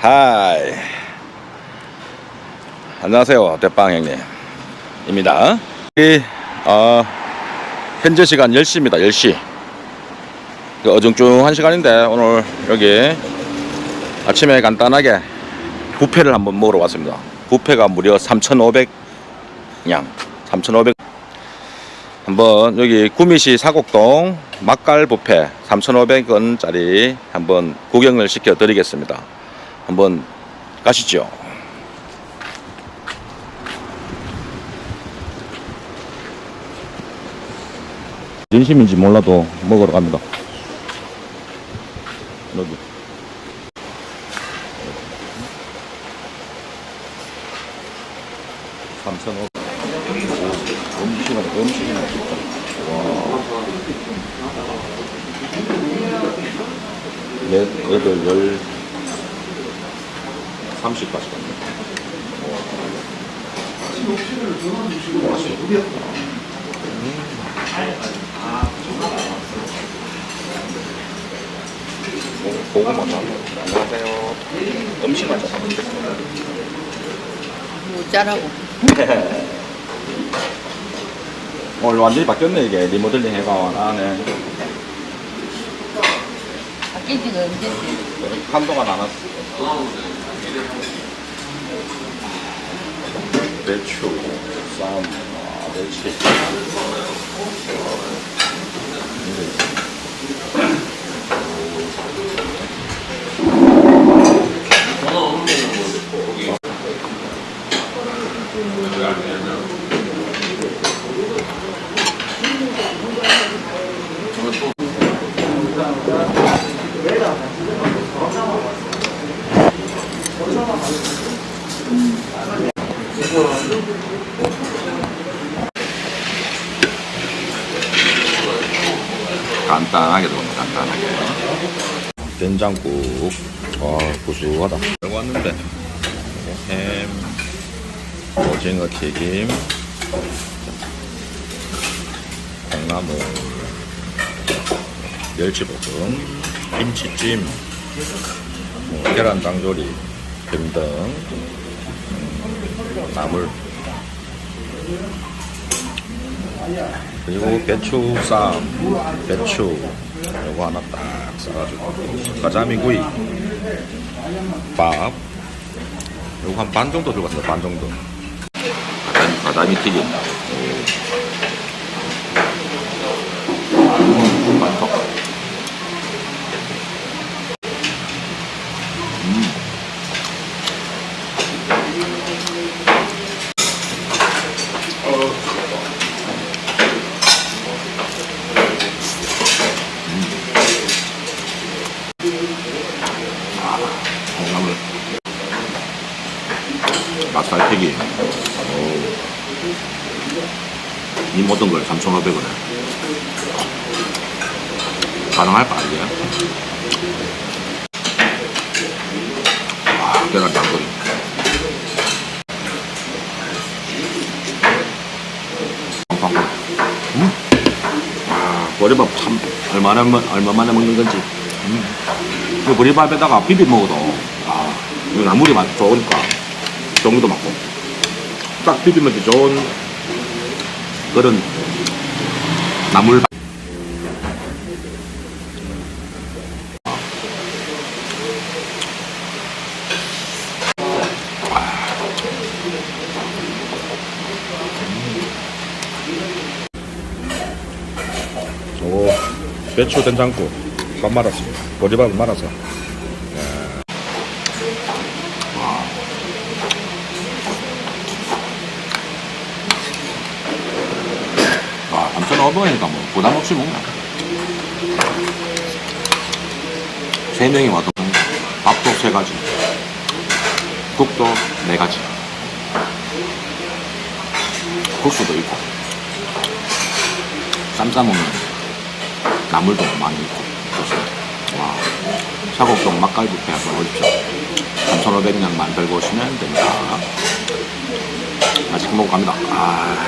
하이. 안녕하세요. 대빵 형님 입니다. 이, 어, 현재 시간 10시입니다. 10시. 그 어중중한 시간인데 오늘 여기 아침에 간단하게 부페를 한번 먹으러 왔습니다. 부페가 무려 3,500냥. 3,500 한번 여기 구미시 사곡동 부페 3,500원짜리 한번 구경을 시켜 드리겠습니다. 한번 가시죠. 진심인지 몰라도 먹으러 갑니다. 여기. 삼천오 음식은 음식이 맛있다. 와. 넷, 여덟, 열, 삼십까지 갔네. 음. 고- 고구마 잘 안녕하세요. 음식만 잘 먹겠습니다. 모자라고. 오늘 완전히 바뀌었네 이게 리모델링 해가 안에 바뀐 지가 언제지? 한동안 안 왔어. 배추, 쌈, 아, 멸치. 간단하게 들어갑니다, 간단하게. 된장국. 와, 구수하다. 여기 왔는데. 햄, 오징어 튀김, 콩나물, 멸치볶음, 김치찜, 뭐, 계란 장조림 등등 음, 나물. 그리고 배추쌈, 배추 요거 하나 딱 써가지고. 가자미 구이, 밥. 요거 한 반 정도 들어갔어요 반 정도. 가자미, 가자미 튀김 음, 맛있어 음. 콩나물 오. 이 모든 걸 3,500원에 가능할까 이게? 와 계란 장조림 팡팡팡. 음? 아 보리밥 참 얼마나 먹- 얼마 만에 먹는 건지 음. 그 보리밥에다가 비비 먹어도 아 이거 나물이 맛 좋으니까 종류도 많고. 딱 비비면 좋은 그런 나물 오 배추 된장국. 밥 말았습니다. 보리밥을 말아서 와, 3,500원이니까 뭐 부담 없이 먹나. 세 명이 와도 밥도 세 가지, 국도 네 가지, 국수도 있고, 쌈 싸 먹는 나물도 많이 있고. 와, 사곡동 막갈뷔페 한번 오십시오. 3,500냥 만들고 오시면 됩니다. 맛있게 먹고 갑니다. 아.